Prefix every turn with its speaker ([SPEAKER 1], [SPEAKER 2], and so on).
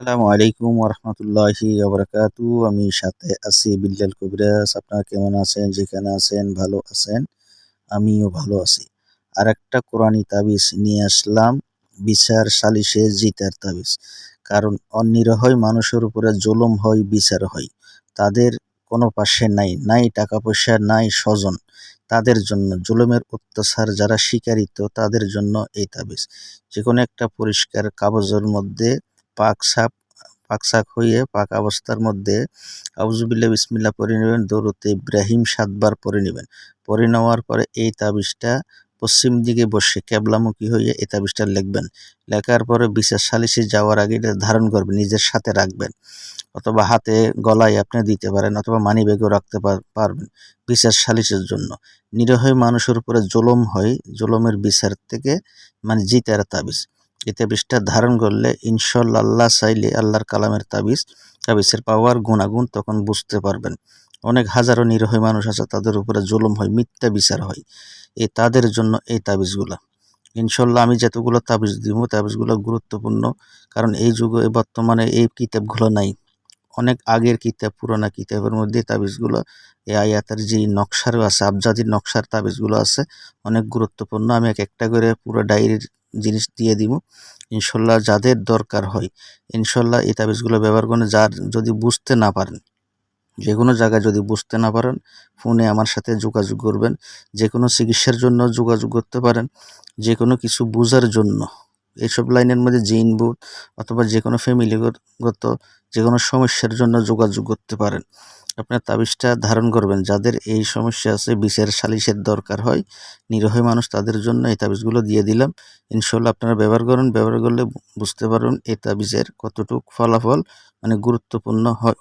[SPEAKER 1] আসসালামু আলাইকুম রহমতুল্লাহি আবরাকাতু আমি সাথে আছি বিল্লাল কবিরাজ আপনারা কেমন আছেন? যেখানে আছেন? ভালো আছেন? আমিও ভালো আছি। আর একটা কোরআনী তাবিজ নিয়ে আসলাম। বিচার সালিশে জিতার তাবিজ। কারণ অনিরহয় মানুষের উপরে জুলুম হয়, বিচার হয়। তাদের কোনো পাশে নাই। নাই টাকা পয়সা, নাই স্বজন। তাদের জন্য জুলুমের অত্যাচার যারা স্বীকারিত তাদের জন্য এই তাবিজ। যে কোনো একটা পরিষ্কার কাগজের মধ্যে পাক সাপ, পাক শাক হয়ে পাক অবস্থার মধ্যে আউজুবিল্লা বিসমিল্লা পরে নেবেন দৌড়তে ইব্রাহিম সাতবার পরে নেবেন। পরে নেওয়ার পরে এই তাবিজটা পশ্চিম দিকে বসে ক্যাবলামুখী হয়ে এই তাবিজটা লিখবেন। লেখার পরে বিশেষ সালিশে যাওয়ার আগে এটা ধারণ করবেন, নিজের সাথে রাখবেন। অথবা হাতে গলায় আপনি দিতে পারেন অথবা মানি ব্যাগেও রাখতে পারবেন বিশেষ সালিশের জন্য। নিরহয় মানুষের উপরে জুলম হয়, জুলমের বিচার থেকে মানে জিতার তাবিজ। এই ধারণ করলে ইনশাল্লাহ আল্লাহ চাইলে আল্লাহর কালামের তাবিজ, তাবিজের পাওয়ার গুণাগুণ তখন বুঝতে পারবেন। অনেক হাজারো নিরহী মানুষ আছে, তাদের উপরে জুলুম হয়, মিথ্যা বিচার হয়। এই তাদের জন্য এই তাবিজগুলো। ইনশাল্লাহ আমি যতগুলো তাবিজ দিব, তাবিজগুলো গুরুত্বপূর্ণ, কারণ এই যুগে বর্তমানে এই কিতাবগুলো নাই। অনেক আগের কিতাব, পুরোনা কিতাবের মধ্যে তাবিজগুলো এই আয়াতের যে নকশার আছে, আবজাদির নকশার তাবিজগুলো আছে, অনেক গুরুত্বপূর্ণ। আমি এক একটা করে পুরো ডায়েরির জিনিস দিয়ে দিব। ইনশাল্লাহ যাদের দরকার হয়, ইনশাল্লাহ এই তাবিজগুলো ব্যবহার করে যার যদি বুঝতে না পারেন যে কোনো জায়গায় যদি বুঝতে না পারেন, ফোনে আমার সাথে যোগাযোগ করবেন। যে কোনো চিকিৎসার জন্য যোগাযোগ করতে পারেন। যে কোনো কিছু বোঝার জন্য। এইসব লাইনের মধ্যে জিন বুথ অথবা যে কোনো ফ্যামিলিগত যে কোনো সমস্যার জন্য যোগাযোগ করতে পারেন। আপনার তাবিজটা ধারণ করবেন। যাদের এই সমস্যা আছে বিষের সালিশের দরকার হয়, নিরহী মানুষ তাদের জন্য এই তাবিজগুলো দিয়ে দিলাম। ইনশাল্লাহ আপনারা ব্যবহার করুন। ব্যবহার করলে বুঝতে পারবেন এই তাবিজের কতটুকু ফলাফল মানে গুরুত্বপূর্ণ হয়